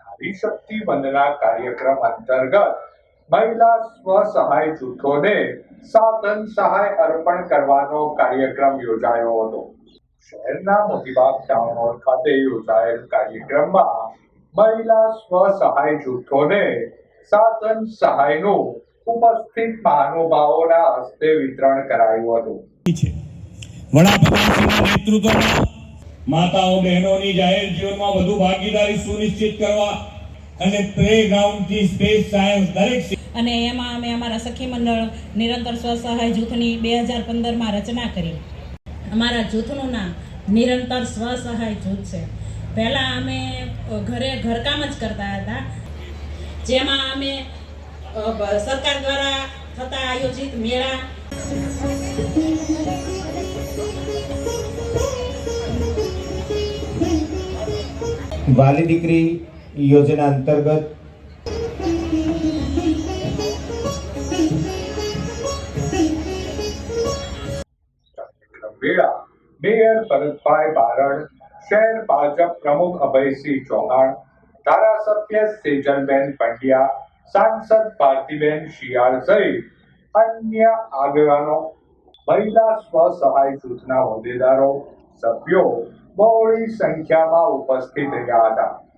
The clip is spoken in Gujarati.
નારી શક્તિ વંદના કાર્યક્રમ અંતર્ગત મહિલા સ્વ સહાય જૂથોને સાધન સહાય અર્પણ કરવાનો કાર્યક્રમ યોજાયો હતો. શહેરના મોતીબાગ ટાઉન હોલ ખાતે યોજાયેલ કાર્યક્રમમાં મહિલા સ્વ સહાય જૂથોને સાધન સહાયનું ઉપસ્થિત મહાનુભાવોના હસ્તે વિતરણ કરાયું હતું. વડાપ્રધાન નેતૃત્વમાં માતાઓ, બહેનોની જાહેર જીવનમાં વધુ ભાગીદારી સુનિશ્ચિત કરવા અને પ્લે ગ્રાઉન્ડથી સ્પેસ સાયન્સ દરેક અને એમાં અમે અમારા સખી મંડળ, નિરંતર સ્વસહાય જૂથની બે હજાર પંદરમાં રચના કરી. અમારા જૂથનું નામ નિરંતર સ્વસહાય જૂથ છે. પહેલાં અમે ઘરે ઘરકામ જ કરતા હતા. જેમાં અમે સરકાર દ્વારા થતા આયોજિત મેળા વાલી દીકરી યોજના અંતર્ગત મેયર ભરતભાઈ બારડ શહેર ભાજપ પ્રમુખ અભયસિંહ ચૌહાણ, ધારાસભ્ય સેજલબેન પંડ્યા, સાંસદ ભારતીબેન શિયાળ સહિત અન્ય આગેવાનો, મહિલા સ્વ સહાય જૂથના હોદ્દેદારો સભ્યો બહોળી સંખ્યામાં ઉપસ્થિત રહ્યા હતા.